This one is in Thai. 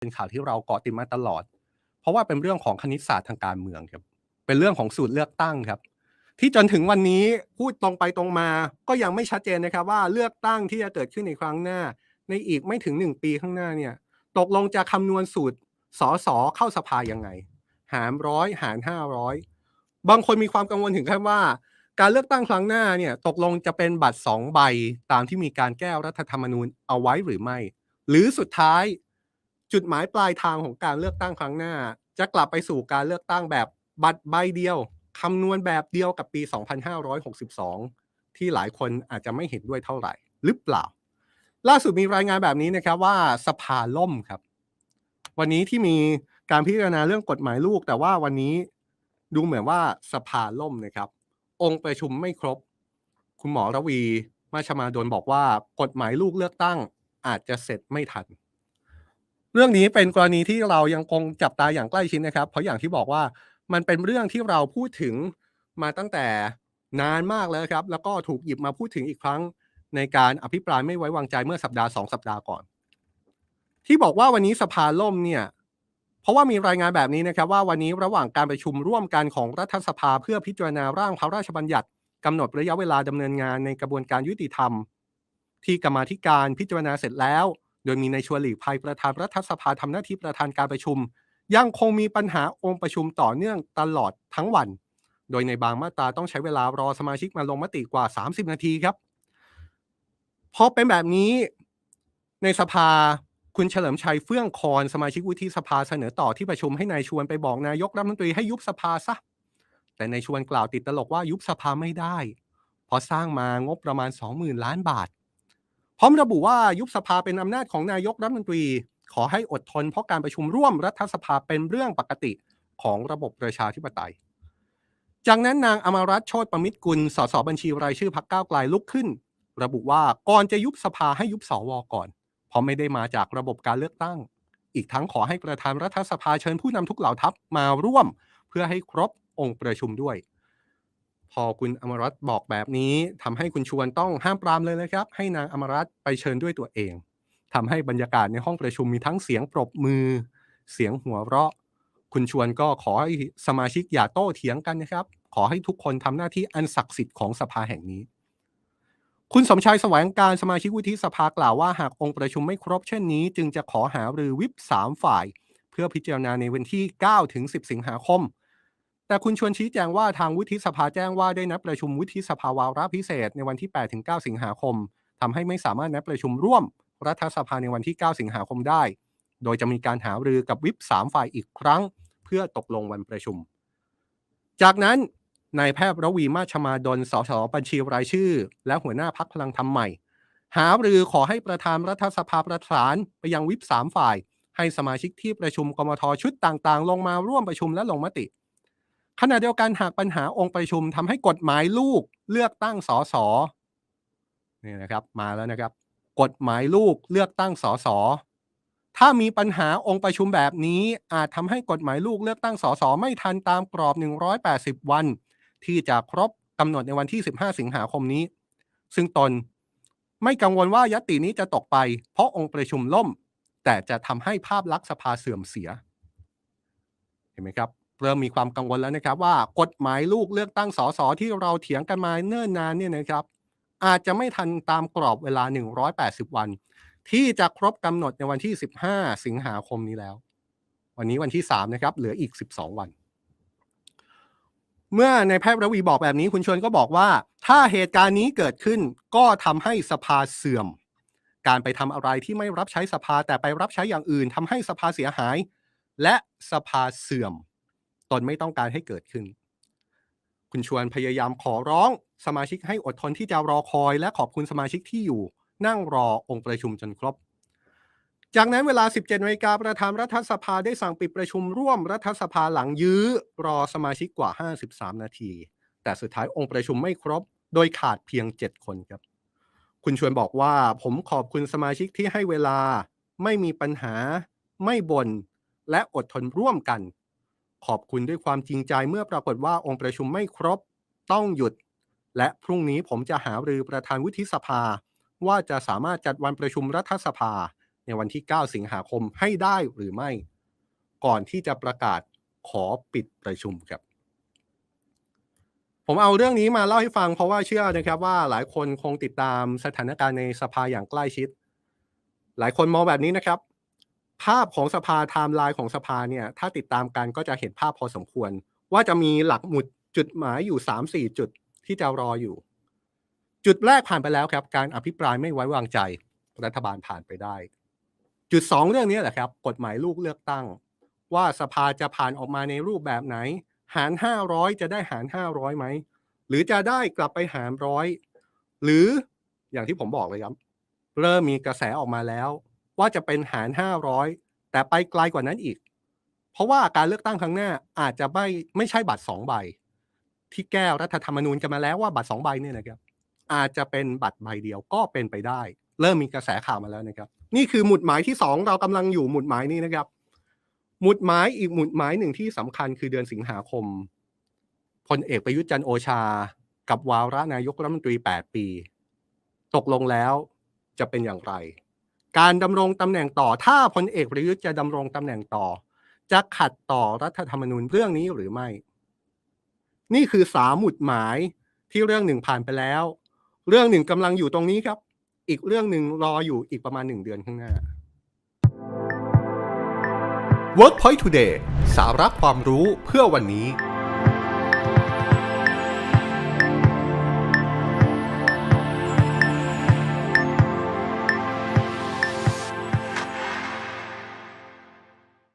เป็นข่าวที่เราเกาะติดมาตลอด เพราะว่าเป็นเรื่องของคณิตศาสตร์ทางการเมืองครับ เป็นเรื่องของสูตรเลือกตั้งครับ ที่จนถึงวันนี้พูดตรงไปตรงมา ก็ยังไม่ชัดเจนนะครับว่าเลือกตั้งที่จะเกิดขึ้นในครั้งหน้า ในอีกไม่ถึงหนึ่งปีข้างหน้าเนี่ย ตกลงจะคำนวณสูตรสอสอเข้าสภายังไง หารร้อยหารห้าร้อยบางคนมีความกังวลถึงขั้นว่า การเลือกตั้งครั้งหน้าเนี่ยตกลงจะเป็นบัตรสองใบตามที่มีการแก้รัฐธรรมนูญเอาไว้หรือไม่ หรือสุดท้าย จุดหมายปลายทางของการเลือกตั้งครั้งหน้า จะกลับไปสู่การเลือกตั้งแบบบัตรใบเดียวคำนวณแบบเดียวกับปี 2562 ที่หลายคนอาจจะไม่เห็นด้วยเท่าไหร่ หรือเปล่า ล่าสุดมีรายงานแบบนี้นะครับว่าสภาล่มครับ วันนี้ที่มีการพิจารณาเรื่องกฎหมายลูก แต่ว่าวันนี้ดูเหมือนว่าสภาล่มนะครับ องค์ประชุมไม่ครบ คุณหมอระวี มาชมาดนบอกว่ากฎหมายลูกเลือกตั้งอาจจะเสร็จไม่ทัน เรื่องนี้เป็นกรณีที่เรายังคงจับตาอย่างใกล้ชิดนะครับ เพราะอย่างที่บอกว่ามันเป็นเรื่องที่เราพูดถึงมาตั้งแต่นานมากแล้วครับ แล้วก็ถูกหยิบมาพูดถึงอีกครั้งในการอภิปรายไม่ไว้วางใจเมื่อสัปดาห์สองสัปดาห์ก่อน ที่บอกว่าวันนี้สภาล่มเนี่ยเพราะว่ามีรายงานแบบนี้นะครับ ว่าวันนี้ระหว่างการประชุมร่วมกันของรัฐสภาเพื่อพิจารณาร่างพระราชบัญญัติกำหนดระยะเวลาดำเนินงานในกระบวนการยุติธรรม ที่กรรมาธิการพิจารณาเสร็จแล้ว โดยมีนายชวนหลีกภัยประธานรัฐสภาทำหน้าที่ประธานการประชุม ยังคงมีปัญหาองค์ประชุมต่อเนื่องตลอดทั้งวัน โดยในบางมาตราต้องใช้เวลารอสมาชิกมาลงมติกว่า 30 นาทีครับพอเป็นแบบนี้ในสภาคุณเฉลิมชัยเฟื่องคอนสมาชิกวุฒิสภาเสนอต่อที่ประชุมให้นายชวนไปบอกนายกรัฐมนตรีให้ยุบสภาซะ แต่นายชวนกล่าวติดตลกว่ายุบสภาไม่ได้ เพราะสร้างมางบประมาณ 20,000 ล้านบาท พร้อมระบุว่ายุบสภาเป็นอำนาจของนายกรัฐมนตรี ขอให้อดทนเพราะการประชุมร่วมรัฐสภาเป็นเรื่องปกติของระบบประชาธิปไตย จากนั้นนางอมรัตน์โชติประมิตรกุล สสบัญชีรายชื่อพักก้าวไกลลุกขึ้น ระบุว่าก่อนจะยุบสภาให้ยุบสวก่อน เพราะไม่ได้มาจากระบบการเลือกตั้ง อีกทั้งขอให้ประธานรัฐสภาเชิญผู้นำทุกเหล่าทัพมาร่วม เพื่อให้ครบองค์ประชุมด้วย พอคุณอมรัตบอกแบบนี้ทำให้คุณชวนต้องห้ามปรามเลยนะครับ ให้นางอมรัตไปเชิญด้วยตัวเองทำให้บรรยากาศในห้องประชุมมีทั้งเสียงปรบมือ เสียงหัวเราะ คุณชวนก็ขอให้สมาชิกอย่าโต้เถียงกันนะครับ ขอให้ทุกคนทำหน้าที่อันศักดิ์สิทธิ์ของสภาแห่งนี้ คุณสมชายแสวงการสมาชิกวุฒิสภากล่าวว่าหากองค์ประชุมไม่ครบเช่นนี้ จึงจะขอหารือวิปสามฝ่าย เพื่อพิจารณาในวันที่9ถึง10 สิงหาคม แต่คุณชวนชี้แจงว่าทางวุฒิสภาแจ้งว่าได้นัดประชุมวุฒิสภาวาระพิเศษในวันที่ 8-9 สิงหาคมทำให้ไม่สามารถนัดประชุมร่วม รัฐสภาในวันที่ 9 สิงหาคมได้ โดยจะมีการหารือกับวิปสามฝ่ายอีกครั้ง เพื่อตกลงวันประชุม จากนั้นนายแพทย์ระวีมาชมาดลสสบัญชีรายชื่อ และหัวหน้าพักพลังธรรมใหม่ หารือขอให้ประธานรัฐสภาประสานไปยังวิปสามฝ่าย ให้สมาชิกที่ประชุมกมทชุดต่างๆ ลงมาร่วมประชุมและลงมติ ขณะเดียวกันหากปัญหาองค์ประชุมทำให้กฎหมายลูกเลือกตั้งสสนี่นะครับ มาแล้วนะครับ กฎหมายลูกเลือกตั้งสสถ้ามีปัญหาองค์ประชุมแบบนี้ อาจทำให้กฎหมายลูกเลือกตั้งสสไม่ทันตามกรอบ 180 วัน ที่จะครบกำหนดในวันที่ 15 สิงหาคมนี้ ซึ่งตนไม่กังวลว่ายตินี้จะตกไป เพราะองค์ประชุมล่ม แต่จะทำให้ภาพลักษณ์สภาเสื่อมเสีย เห็นไหมครับ เริ่มมีความกังวลแล้วนะครับว่ากฎหมายลูกเลือกตั้งสสที่เราเถียงกันมาเนิ่นนานเนี่ยนะครับ อาจจะไม่ทันตามกรอบเวลา 180 วัน ที่จะครบกำหนดในวันที่ 15 สิงหาคมนี้แล้ว วันนี้วันที่ 3 นะครับ เหลืออีก 12 วัน เมื่อในแพทย์ระวีบอกแบบนี้คุณชวนก็บอกว่า ถ้าเหตุการณ์นี้เกิดขึ้นก็ทำให้สภาเสื่อม การไปทำอะไรที่ไม่รับใช้สภาแต่ไปรับใช้อย่างอื่นทำให้สภาเสียหาย และสภาเสื่อม ตนไม่ต้องการให้เกิดขึ้น คุณชวนพยายามขอร้องสมาชิกให้อดทนที่จะรอคอย และขอบคุณสมาชิกที่อยู่ นั่งรอองค์ประชุมจนครบ จากนั้นเวลา 17นาฬิกาประธานรัฐสภาได้สั่งปิดประชุมร่วมรัฐสภาหลังยื้อ รอสมาชิกกว่า 53 นาที แต่สุดท้ายองค์ประชุมไม่ครบ โดยขาดเพียง 7 คนครับ คุณชวนบอกว่า ผมขอบคุณสมาชิกที่ให้เวลา ไม่มีปัญหา ไม่บน่นและอดทนร่วมกัน ขอบคุณด้วยความจริงใจเมื่อปรากฏว่าองค์ประชุมไม่ครบต้องหยุด และพรุ่งนี้ผมจะหารือประธานวุฒิสภา ว่าจะสามารถจัดวันประชุมรัฐสภา ในวันที่ 9 สิงหาคมให้ได้หรือไม่ ก่อนที่จะประกาศขอปิดประชุมครับผมเอาเรื่องนี้มาเล่าให้ฟังเพราะว่าเชื่อนะครับว่าหลายคนคงติดตามสถานการณ์ในสภาอย่างใกล้ชิด หลายคนมองแบบนี้นะครับ ภาพของสภาไทม์ไลน์ของสภาเนี่ยถ้าติดตามกันก็จะเห็นภาพพอสมควร ว่าจะมีหลักหมุดจุดหมายอยู่3-4จุดที่จะรออยู่ จุดแรกผ่านไปแล้วครับ การอภิปรายไม่ไว้วางใจรัฐบาลผ่านไปได้ จุดสองเรื่องนี้แหละครับ กฎหมายลูกเลือกตั้ง ว่าสภาจะผ่านออกมาในรูปแบบไหน หาร 500 จะได้หาร 500ไหมหรือจะได้กลับไปหารร้อยหรืออย่างที่ผมบอกเลยครับ เริ่มมีกระแสออกมาแล้ว ว่าจะเป็นหาร 500 แต่ไปไกลกว่านั้นอีก เพราะว่าการเลือกตั้งครั้งหน้าอาจจะไม่ไม่ใช่บัตรสองใบ ที่แก้รัฐธรรมนูญกันมาแล้วว่าบัตรสองใบเนี่ยนะครับ อาจจะเป็นบัตรใบเดียวก็เป็นไปได้ เริ่มมีกระแสข่าวมาแล้วนะครับ นี่คือหมุดหมายที่สองเรากำลังอยู่หมุดหมายนี้นะครับ หมุดหมายอีกหมุดหมายหนึ่งที่สำคัญคือเดือนสิงหาคมพลเอกประยุทธ์จันโอชา กับวาระนายกรัฐมนตรี 8 ปี ตกลงแล้วจะเป็นอย่างไร การดำรงตำแหน่งต่อ ถ้าพลเอกประยุทธ์จะดำรงตำแหน่งต่อ จะขัดต่อรัฐธรรมนูญเรื่องนี้หรือไม่ นี่คือสามหมุดหมายที่เรื่องหนึ่งผ่านไปแล้ว เรื่องหนึ่งกำลังอยู่ตรงนี้ครับ อีกเรื่องหนึ่งรออยู่อีกประมาณหนึ่งเดือนข้างหน้า WorkPoint Today สาระความรู้เพื่อวันนี้